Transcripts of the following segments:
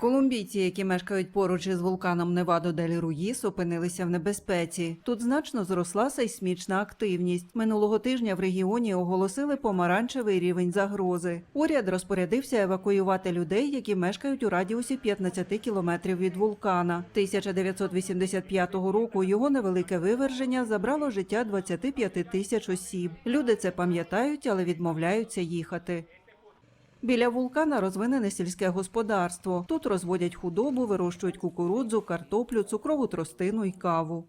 Колумбійці, які мешкають поруч із вулканом Невадо дель Руїс, опинилися в небезпеці. Тут значно зросла сейсмічна активність. Минулого тижня в регіоні оголосили помаранчевий рівень загрози. Уряд розпорядився евакуювати людей, які мешкають у радіусі 15 кілометрів від вулкана. 1985 року його невелике виверження забрало життя 25 тисяч осіб. Люди це пам'ятають, але відмовляються їхати. Біля вулкана розвинене сільське господарство. Тут розводять худобу, вирощують кукурудзу, картоплю, цукрову тростину і каву.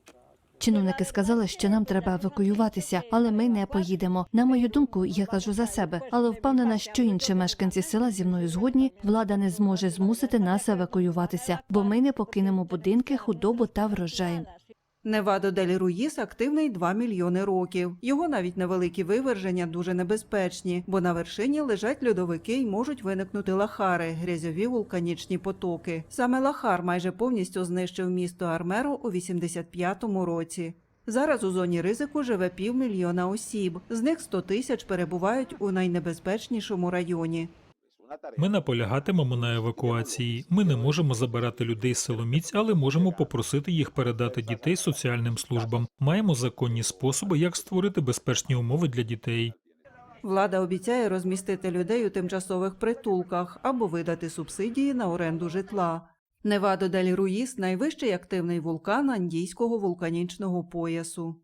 Чиновники сказали, що нам треба евакуюватися, але ми не поїдемо. На мою думку, я кажу за себе, але впевнена, що інші мешканці села зі мною згодні. Влада не зможе змусити нас евакуюватися, бо ми не покинемо будинки, худобу та врожай. Невадо дель Руїс активний 2 мільйони років. Його навіть невеликі виверження дуже небезпечні, бо на вершині лежать льодовики й можуть виникнути лахари, грязьові вулканічні потоки. Саме лахар майже повністю знищив місто Армеро у 85-му році. Зараз у зоні ризику живе півмільйона осіб. З них 100 тисяч перебувають у найнебезпечнішому районі. Ми наполягатимемо на евакуації. Ми не можемо забирати людей з силоміць, але можемо попросити їх передати дітей соціальним службам. Маємо законні способи, як створити безпечні умови для дітей. Влада обіцяє розмістити людей у тимчасових притулках або видати субсидії на оренду житла. Невадо дель Руїс – найвищий активний вулкан Андійського вулканічного поясу.